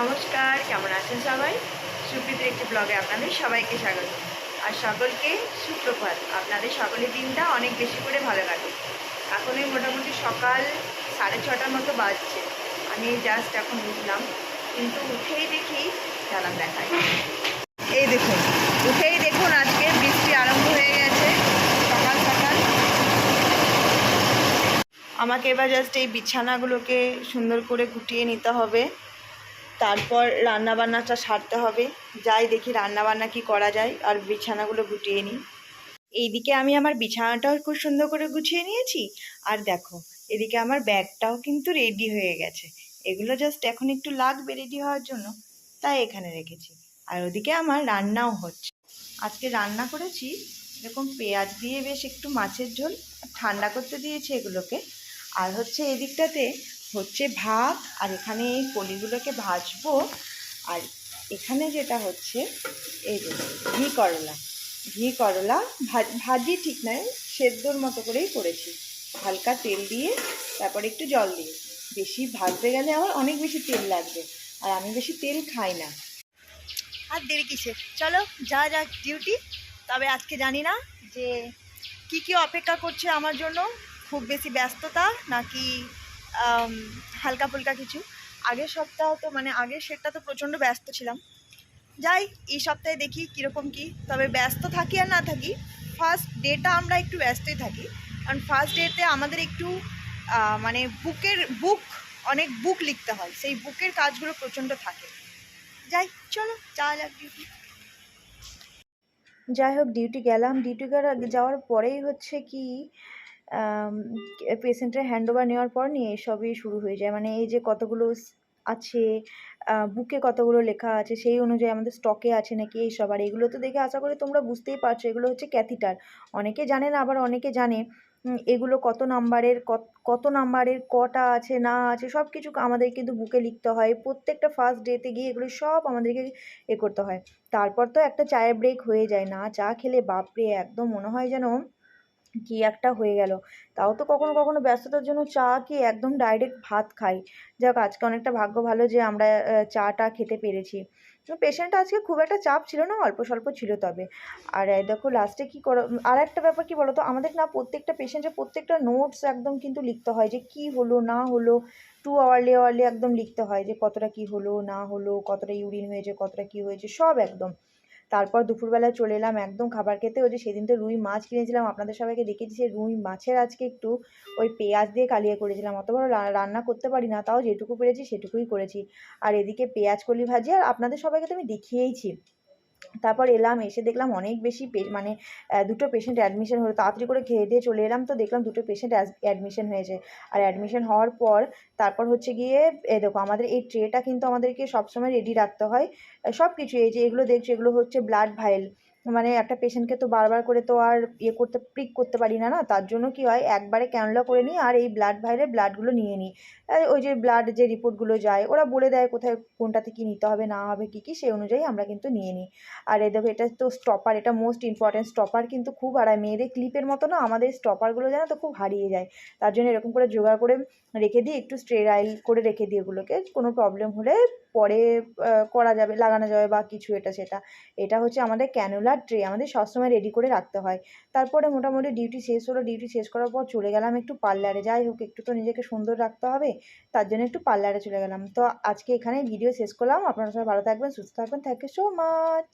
নমস্কার, কেমন আছেন সবাই? সুপ্রীতির একটি ব্লগে আপনাদের সবাইকে স্বাগত। আর সকলকে সুপ্রভাত। আপনাদের সকলের দিনটা অনেক বেশি করে ভালো কাটে এখন এই মোটামুটি সকাল সাড়ে ছটার মতো বাজছে। আমি জাস্ট এখন উঠলাম, কিন্তু উঠেই দেখি জানান দেখায়। এই দেখুন, উঠেই দেখুন আজকে বৃষ্টি আরম্ভ হয়ে গেছে, সকাল সকাল। আমাকে এবার জাস্ট এই বিছানাগুলোকে সুন্দর করে গুটিয়ে নিতে হবে। তারপর রান্না বান্নাটা সারতে হবে। যাই দেখি রান্না বান্না কি করা যায় আর বিছানাগুলো গুটিয়ে নিই। এইদিকে আমি আমার বিছানাটাও খুব সুন্দর করে গুছিয়ে নিয়েছি। আর দেখো, এদিকে আমার ব্যাগটাও কিন্তু রেডি হয়ে গেছে। এগুলো জাস্ট এখন একটু লাগবে রেডি হওয়ার জন্য, তাই এখানে রেখেছি। আর ওদিকে আমার রান্নাও হচ্ছে। আজকে রান্না করেছি, এরকম পেঁয়াজ দিয়ে বেশ একটু মাছের ঝোল, ঠান্ডা করতে দিয়েছি এগুলোকে। আর হচ্ছে এদিকটাতে হচ্ছে ভাত, আর এখানে এই কলিগুলোকে ভাজবো। আর এখানে যেটা হচ্ছে, এই যে ঘি করলা। ঘি করলা ভাজি ঠিক নয়, সেদ্ধর মতো করেই করেছি। হালকা তেল দিয়ে, তারপর একটু জল দিয়ে। বেশি ভাজতে গেলে আবার অনেক বেশি তেল লাগবে, আর আমি বেশি তেল খাই না। আর দেরি কিসে চলো, যা যা ডিউটি তবে আজকে জানি না যে কি কি অপেক্ষা করছে আমার জন্য, খুব বেশি ব্যস্ততা নাকি হালকা ফুলকা কিছু। আগের সপ্তাহ তো মানে আগের সেটটা তো প্রচণ্ড ব্যস্ত ছিলাম। যাই, এই সপ্তাহে দেখি কীরকম কি। তবে ব্যস্ত থাকি আর না থাকি ফার্স্ট ডেটা আমরা একটু ব্যস্তই থাকি। কারণ ফার্স্ট ডেতে আমাদের একটু মানে বুকের বুক অনেক বুক লিখতে হয়। সেই বুকের কাজগুলো প্রচণ্ড থাকে। যাই, চলো যা যাক ডিউটি যাই হোক ডিউটি গেলাম। ডিউটি যাওয়ার পরেই হচ্ছে কি পেশেন্টের হ্যান্ড ওভার নেওয়ার পর নিয়ে সবই শুরু হয়ে যায়। মানে এই যে কতগুলো আছে বুকে কতগুলো লেখা আছে, সেই অনুযায়ী আমাদের স্টকে আছে নাকি এইসব। আর এগুলো তো দেখে আশা করি তোমরা বুঝতেই পারছ, এগুলো হচ্ছে ক্যাথিটার অনেকে জানে না, আবার অনেকে জানে এগুলো কত নাম্বারের কত নাম্বারের, কটা আছে, না আছে সব কিছু আমাদের কিন্তু বুকে লিখতে হয়। প্রত্যেকটা ফার্স্ট ডেতে গিয়ে এগুলো সব আমাদেরকে এ করতে হয়। তারপর তো একটা চায়ের ব্রেক হয়ে যায়, না চা খেলে বাপরে, একদম মনে হয় যেন কি একটা হয়ে গেল। তাও তো কখনো কখনো ব্যস্ততার জন্য চা কি একদম ডাইরেক্ট ভাত খাই। যাক, আজকে অনেকটা ভাগ্য ভালো যে আমরা চাটা খেতে পেরেছি। পেশেন্ট আজকে খুব একটা চাপ ছিল না, অল্প স্বল্প ছিল তবে। আর দেখো লাস্টে কী করো, আর একটা ব্যাপার কি বলো তো আমাদের না প্রত্যেকটা পেশেন্টের প্রত্যেকটা নোটস একদম কিন্তু লিখতে হয় যে কি হলো, না হলো টু আওয়ারলি আওয়ারলি একদম লিখতে হয় যে কতটা কি হলো, না হলো, কতটা ইউরিন হয়েছে, কতটা কি হয়েছে, সব একদম। তারপর দুপুরবেলা চলে এলাম একদম খাবার খেতে। ওই যে সেদিন তো রুই মাছ কিনেছিলাম, আপনাদের সবাইকে দেখেছি সেই রুই মাছের আজকে একটু ওই পেঁয়াজ দিয়ে কালিয়ে করেছিলাম। অত বড় রান্না করতে পারি না, তাও যেটুকু পেরেছি সেটুকুই করেছি। আর এদিকে পেঁয়াজ কলি ভাজি, আর আপনাদের সবাইকে তো আমি দেখিয়েইছি। তারপর এলাম, এসে দেখলাম অনেক বেশি মানে দুটো পেশেন্ট অ্যাডমিশন হলো। তাড়াতাড়ি করে খেয়ে দিয়ে চলে এলাম তো দেখলাম দুটো পেশেন্ট অ্যাডমিশন হয়েছে। আর অ্যাডমিশন হওয়ার পর তারপর হচ্ছে গিয়ে, এ দেখো আমাদের এই ট্রেটা কিন্তু আমাদেরকে সবসময় রেডি রাখতে হয়। সব কিছু এই যে এগুলো দেখছ, এগুলো হচ্ছে ব্লাড ভাইল মানে একটা পেশেন্টকে তো বারবার করে তো আর ইয়ে করতে প্রিক করতে পারি না না? তার জন্য কি হয়? একবারে ক্যানলা করে নিই আর এই ব্লাড ভাইলের ব্লাডগুলো নিয়ে নিই। ওই যে ব্লাড যে রিপোর্টগুলো যায়, ওরা বলে দেয় কোথায় কোনটাতে কী নিতে হবে, না হবে, কী কী, সেই অনুযায়ী আমরা কিন্তু নিয়ে নিই। আর এই দেখো, এটা তো স্টপার এটা মোস্ট ইম্পর্ট্যান্ট স্টপার কিন্তু খুব আর মেয়েদের ক্লিপের মতো না, আমাদের স্টপারগুলো জানো তো খুব হারিয়ে যায়। তার জন্য এরকম করে জোগাড় করে রেখে দিই, একটু স্টেরাইল করে রেখে দিই এগুলোকে, কোনো প্রবলেম হলে পরে করা যাবে, লাগানো যাবে বা কিছু এটা সেটা। এটা হচ্ছে আমাদের ক্যানুলার ট্রে আমাদের সবসময় রেডি করে রাখতে হয়। তারপরে মোটামুটি ডিউটি শেষ হলো ডিউটি শেষ করার পর চলে গেলাম একটু পার্লারে যাই হোক, একটু তো নিজেকে সুন্দর রাখতে হবে, তার জন্য একটু পার্লারে চলে গেলাম। তো আজকে এখানে ভিডিও শেষ করলাম। আপনারা সবাই ভালো থাকবেন, সুস্থ থাকবেন। Thank you so much